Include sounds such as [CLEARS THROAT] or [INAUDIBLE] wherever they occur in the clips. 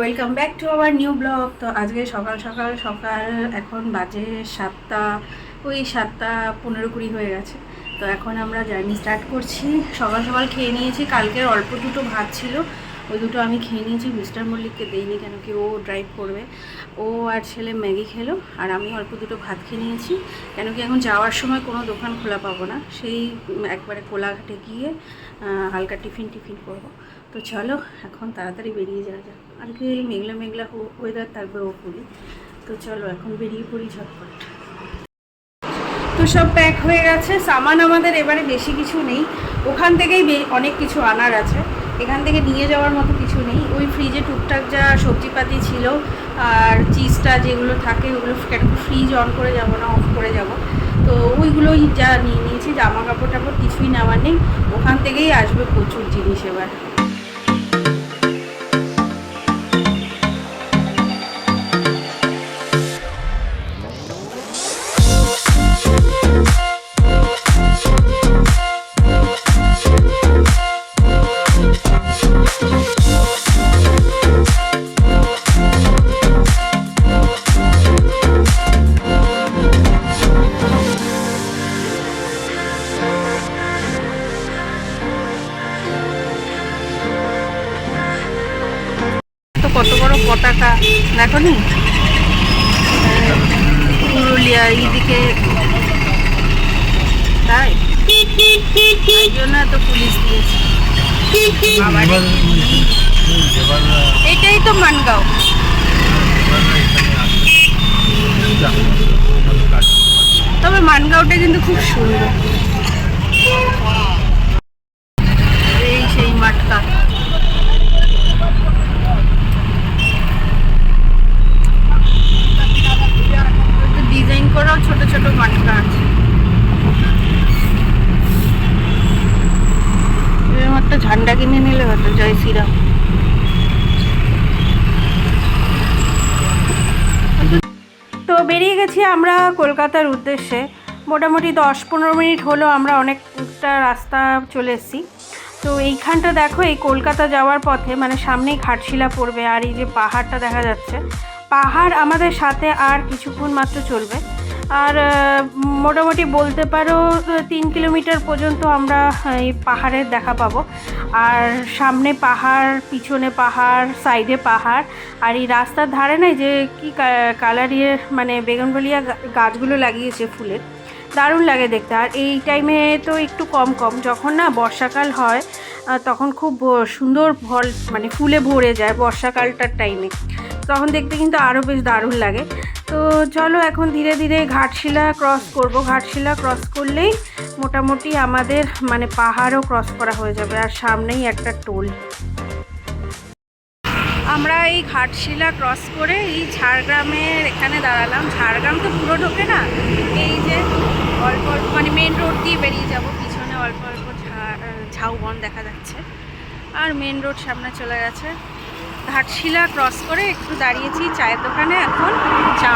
Welcome back to our new blog তো আজকে সকাল সকাল সকাল এখন বাজে সাতটা, ওই সাতটা পনেরো কুড়ি হয়ে গেছে। তো এখন আমরা জার্নি স্টার্ট করছি। সকাল সকাল খেয়ে নিয়েছি। কালকের অল্প দুটো ভাত ছিল। ওই দুটো আমি খেয়ে নিয়েছি। মিস্টার মল্লিককে দেইনি কেন কি ও ড্রাইভ করবে। ও আর ছেলে ম্যাগি খেলো। আর আমি অল্প দুটো ভাত খেয়ে নিয়েছি। কেন কি এখন যাওয়ার সময় কোনো দোকান খোলা পাবো না। সেই একবারে কোলাঘাটে গিয়ে হালকা টিফিন টিফিন করব। তো চলো, এখন তাড়াতাড়ি বেরিয়ে যাওয়া যাক। আর কি মেঘলা মেঘলা ওয়েদার থাকবে ও তো চলো, এখন বেরিয়ে পড়ি ঝটপট। তো সব প্যাক হয়ে গেছে। সামান আমাদের এবারে বেশি কিছু নেই। ওখান থেকেই অনেক কিছু আনার আছে। এখান থেকে নিয়ে যাওয়ার মতো কিছু নেই। ওই ফ্রিজে টুকটাক যা সবজিপাতি ছিল আর চিজটা যেগুলো থাকে, ওগুলো ফ্রিজ অন করে যাব না অফ করে যাব। তো ওইগুলোই যা নিয়ে নিয়েছি। জামা কাপড় টাপড় কিছুই নেওয়ার নেই। ওখান থেকেই আসবে প্রচুর জিনিস এবার। পতাকা দেখো নি পুরুলিয়া এইদিকে। তাই? জন্য পুলিশ দিয়েছে। এটাই তো মানগাঁও। তবে মানগাঁওটা কিন্তু খুব সুন্দর। এই সেই মাঠটা ডিজাইন করাও ছোট ছোট মাটকা আছে এরকম একটা ঝান্ডা কিনে নিলে হতো জয় শ্রীরাম তো বেরিয়ে গেছি আমরা কলকাতার উদ্দেশ্যে। মোটামুটি দশ পনেরো মিনিট হলো আমরা অনেকটা রাস্তা চলে এসেছি। তো এইখানটা দেখো, এই কলকাতা যাওয়ার পথে মানে সামনেই ঘাটশিলা পড়বে আর এই যে পাহাড়টা দেখা যাচ্ছে। পাহাড় আমাদের সাথে আর কিছুক্ষণ মাত্র চলবে। আর মোটামুটি বলতে পারো, তিন কিলোমিটার পর্যন্ত আমরা এই পাহাড়ের দেখা পাবো। আর সামনে পাহাড়, পিছনে পাহাড়, সাইডে পাহাড়। আর এই রাস্তার ধারে না যে কি কালার ইয়ে মানে বেগুনবলিয়া গাছগুলো লাগিয়েছে ফুলের, দারুণ লাগে দেখতে। আর এই টাইমে তো একটু কম কম, যখন না বর্ষাকাল হয় তখন খুব সুন্দর ফল মানে ফুলে ভরে যায় বর্ষাকালটার টাইমে। তখন দেখতে কিন্তু আরও বেশ দারুণ লাগে। তো চলো এখন ধীরে ধীরে ঘাটশিলা ক্রস করব। ঘাটশিলা ক্রস করলেই মোটামুটি আমাদের মানে পাহাড়ও ক্রস করা হয়ে যাবে আর সামনেই একটা টোল। আমরা এই ঘাটশিলা ক্রস করে এই ঝাড়গ্রামের এখানে দাঁড়ালাম। ঝাড়গ্রাম তো পুরো ঢোকে না? এই যে অল্প অল্প মানে মেন রোড দিয়ে বেরিয়ে যাব। পিছনে অল্প অল্প ঝাউবন দেখা যাচ্ছে। আর মেন রোড সামনে চলে গেছে। ঘাটশিলা ক্রস করে একটু দাঁড়িয়েছি চায়ের দোকানে এখন। চা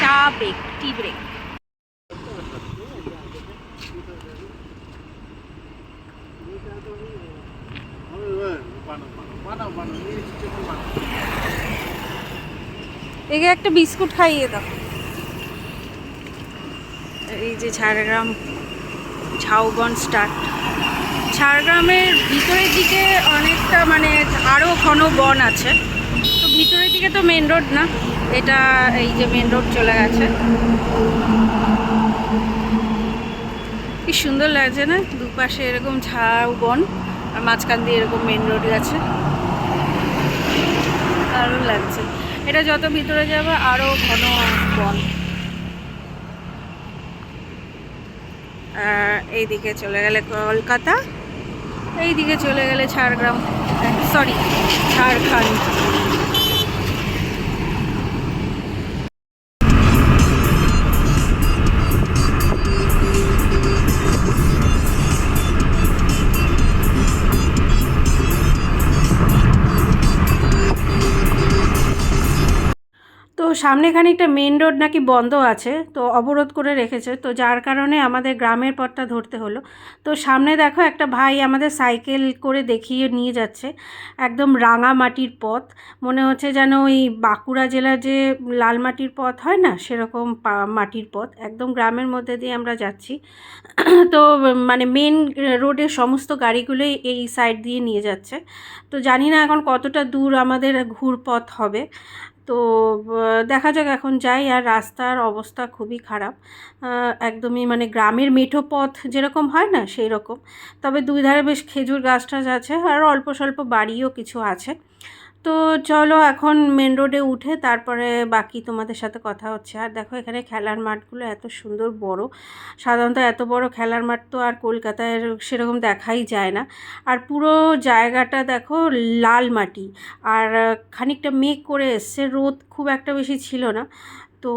চা ব্রেক টি ব্রেক একে একটা বিস্কুট খাইয়ে দাও। এই যে ঝাড়গ্রাম ঝাউবন স্টার্ট। ঝাড়গ্রামের ভিতরের দিকে অনেকটা মানে আরও ঘন বন আছে। তো ভিতরের দিকে তো মেন রোড না, এটা এই যে মেন রোড চলে গেছে। কি সুন্দর লাগছে না? দুপাশে এরকম ঝাউ বন, আর মাঝখান দিয়ে এরকম মেন রোড গেছে। দারুণ লাগছে। এটা যত ভিতরে যাবে আরও ঘন বন। আর এইদিকে চলে গেলে কলকাতা। এইদিকে চলে গেলে ঝাড়গ্রাম সরি ঝাড়খণ্ড সামনে খানিকটা মেন রোড নাকি বন্ধ আছে, তো অবরোধ করে রেখেছে। তো যার কারণে আমাদের গ্রামের পথটা ধরতে হলো। তো সামনে দেখো একটা ভাই আমাদের সাইকেল করে দেখিয়ে নিয়ে যাচ্ছে, একদম রাঙা মাটির পথ। মনে হচ্ছে যেন ওই বাঁকুড়া জেলার যে লাল মাটির পথ হয় না, সেরকম মাটির পথ। একদম গ্রামের মধ্যে দিয়ে আমরা যাচ্ছি। তো মানে মেন রোডের সমস্ত গাড়িগুলোই এই সাইড দিয়ে নিয়ে যাচ্ছে। তো জানি না এখন কতটা দূর আমাদের ঘুরপথ হবে। তো দেখা যাক এখন যাই। আর রাস্তার অবস্থা খুবই খারাপ। একদমই মানে গ্রামের মেঠো পথ যেরকম হয় না সেই রকম তবে দুই ধারে বেশ খেজুর গাছ টাছ আছে, আর অল্প স্বল্প বাড়িও কিছু আছে। তো চলো এখন মেন রোডে উঠে তারপরে বাকি তোমাদের সাথে কথা হচ্ছে। আর দেখো এখানে খেলার মাঠগুলো এত সুন্দর বড়। সাধারণত এত বড় খেলার মাঠ তো আর কলকাতায় সেরকম দেখাই যায় না। আর পুরো জায়গাটা দেখো লাল মাটি। আর খানিকটা মেঘ করে এসছে। রোদ খুব একটা বেশি ছিল না। তো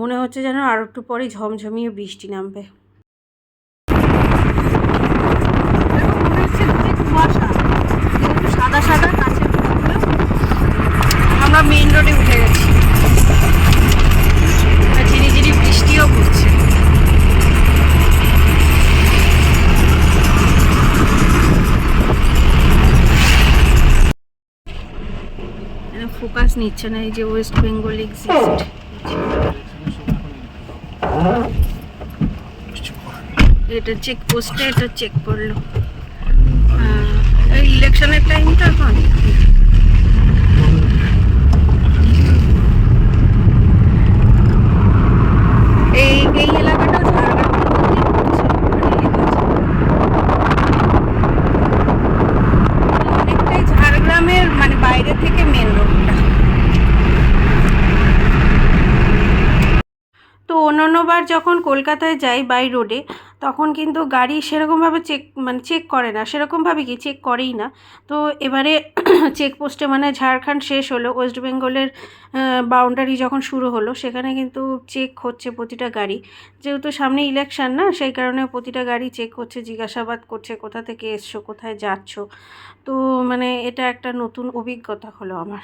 মনে হচ্ছে যেন আর একটু পরেই ঝমঝমিয়ে বৃষ্টি নামবে সাদা সাদা কাছে আমরা মেন রোডে উঠে গেছি। ঝিরি ঝিরি বৃষ্টিও পড়ছে। ফোকাস নিচ্ছে না, এই যে ওয়েস্ট বেঙ্গল এক্সিস্ট এটা চেক পোস্টে এটা চেক করল। ইলেকশনের টাইমটা এখন এই এই এলাকাটা অনেকটাই ঝাড়গ্রামের মানে বাইরে থেকে মেন রোডটা তো অন্যান্যবার যখন কলকাতায় যাই বাই রোডে তখন কিন্তু গাড়ি সেরকমভাবে চেক মানে চেক করে না। সেরকমভাবে কি? চেক করেই না। তো এবারে [CLEARS THROAT] চেকপোস্টে মানে ঝাড়খণ্ড শেষ হলো। ওয়েস্ট বেঙ্গলের বাউন্ডারি যখন শুরু হলো, সেখানে কিন্তু চেক হচ্ছে প্রতিটা গাড়ি। যেহেতু সামনে ইলেকশন না, সেই কারণে প্রতিটা গাড়ি চেক করছে জিজ্ঞাসাবাদ করছে, কোথা থেকে এসছো, কোথায় যাচ্ছ? তো মানে এটা একটা নতুন অভিজ্ঞতা হলো আমার।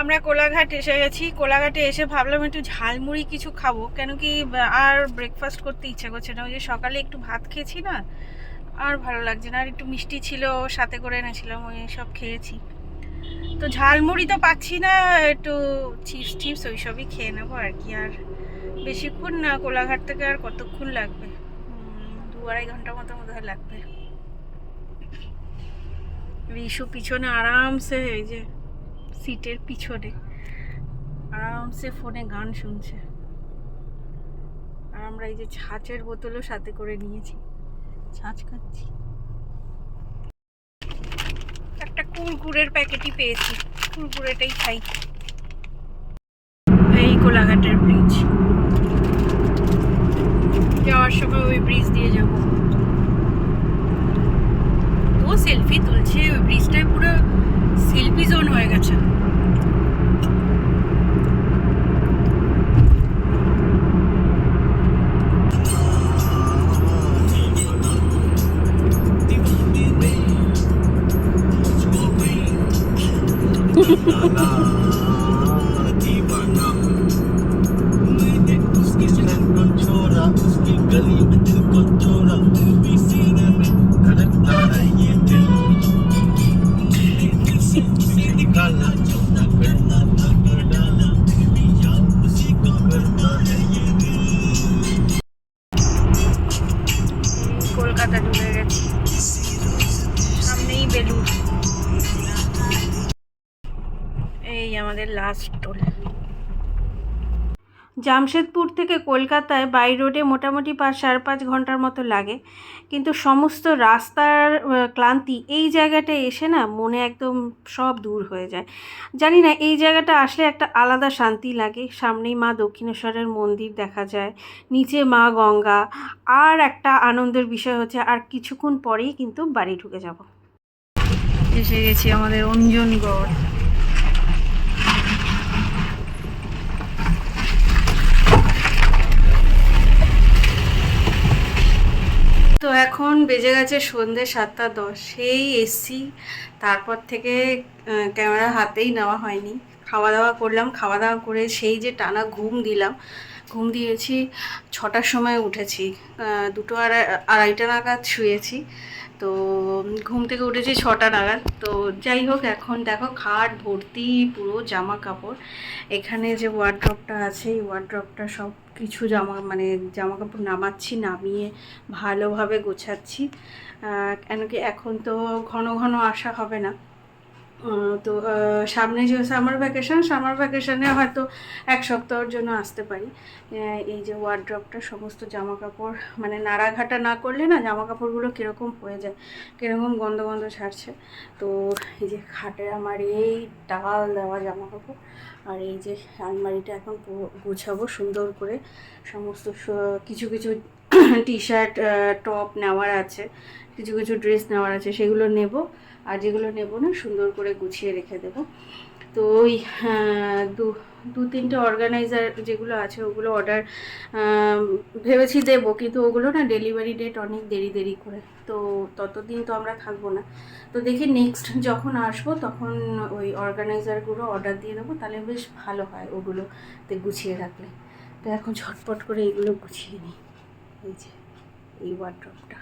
আমরা কোলাঘাট এসে গেছি। কোলাঘাটে এসে ভাবলাম একটু ঝালমুড়ি কিছু খাব। কেন কি, আর ব্রেকফাস্ট করতে ইচ্ছা করছে না। ওই যে সকালে একটু ভাত খেয়েছি না, আর ভালো লাগছে না। আর একটু মিষ্টি ছিল, সাথে করে এনেছিলাম, ওই সব খেয়েছি। তো ঝালমুড়ি তো পাচ্ছি না, একটু চিপস টিপস ওই সবই খেয়ে নেব আর কি। আর বেশিক্ষণ না, কোলাঘাট থেকে আর কতক্ষণ লাগবে? দু আড়াই ঘণ্টার মতো মতো লাগবে। রিশু পিছনে আরামসে, এই যে সিটের পিছনে। আরামসে ফোনে গান শুনছে। আর আমরা এই যে ছাঁচের বোতলও সাথে করে নিয়েছি। ছাঁচ খাচ্ছি। একটা কুরকুরের প্যাকেটই পেয়েছি। কুরকুরেটাই খাই। এই কোলাঘাটের ব্রিজ যাওয়ার সময় ওই ব্রিজ দিয়ে যাব। ও সেলফি তুলছে। ওই ব্রিজটায় পুরো শিল্পী জোন হয়ে গেছে No, no. আমাদের জামশেদপুর থেকে কলকাতায় বাই রোডে মোটামুটি পাঁচ সাড়ে পাঁচ ঘণ্টার মতো লাগে। কিন্তু সমস্ত রাস্তার ক্লান্তি এই জায়গাটায় এসে না মনে একদম সব দূর হয়ে যায়। জানি না, এই জায়গাটা আসলে একটা আলাদা শান্তি লাগে। সামনেই মা দক্ষিণেশ্বরের মন্দির দেখা যায়, নিচে মা গঙ্গা। আর একটা আনন্দের বিষয় হচ্ছে, আর কিছুক্ষণ পরেই কিন্তু বাড়ি ঢুকে যাব। এসে গেছি আমাদের অঞ্জনগড়। তো এখন বেজে গেছে সন্ধ্যে সাতটা দশ, সেই এসছি তারপর থেকে ক্যামেরা হাতেই নেওয়া হয়নি। খাওয়া দাওয়া করলাম। খাওয়া দাওয়া করে সেই যে টানা ঘুম দিলাম, ঘুম দিয়েছি, ছটার সময় উঠেছি। দুটো আড়াই আড়াইটা নাগাদ শুয়েছি। তো ঘুম থেকে উঠেছি ছটা নাগাদ। তো যাই হোক, এখন দেখো খাট, ভর্তি, পুরো জামা কাপড় এখানে যে ওয়ার্ড্রপটা আছে, এই ওয়ার্ড্রপটা সব কিছু জামা মানে জামা কাপড় নামাচ্ছি, নামিয়ে ভালোভাবে গোছাচ্ছি। কেন কি এখন তো ঘন ঘন আসা হবে না। তো সামনে যে সামার ভ্যাকেশন সামার ভ্যাকেশানে হয়তো এক সপ্তাহের জন্য আসতে পারি। এই যে ওয়ার্ড্রপটা সমস্ত জামা কাপড় মানে নাড়াঘাটা না করলে না জামা কাপড়গুলো কীরকম হয়ে যায়, কীরকম গন্ধ গন্ধ ছাড়ছে। তো এই যে খাটে আমার এই ডাল দেওয়া জামা কাপড় আর এই যে আলমারিটা এখন গোছাবো সুন্দর করে। সমস্ত কিছু কিছু টি শার্ট টপ নেওয়ার আছে, কিছু কিছু ড্রেস নেওয়ার আছে, সেগুলো নেব। আর যেগুলো নেব না, সুন্দর করে গুছিয়ে রেখে দেবো। তো ওই দু দু তিনটে অর্গানাইজার যেগুলো আছে, ওগুলো অর্ডার ভেবেছি দেবো। কিন্তু ওগুলো না ডেলিভারি ডেট অনেক দেরি দেরি করে। তো ততদিন তো আমরা থাকব না। তো দেখি নেক্সট যখন আসব, তখন ওই অর্গানাইজারগুলো অর্ডার দিয়ে দেবো। তাহলে বেশ ভালো হয় ওগুলোতে গুছিয়ে রাখলে। তো এখন ঝটপট করে এগুলো গুছিয়ে নিই। এই যে, এই ওয়ার্ড্রপটা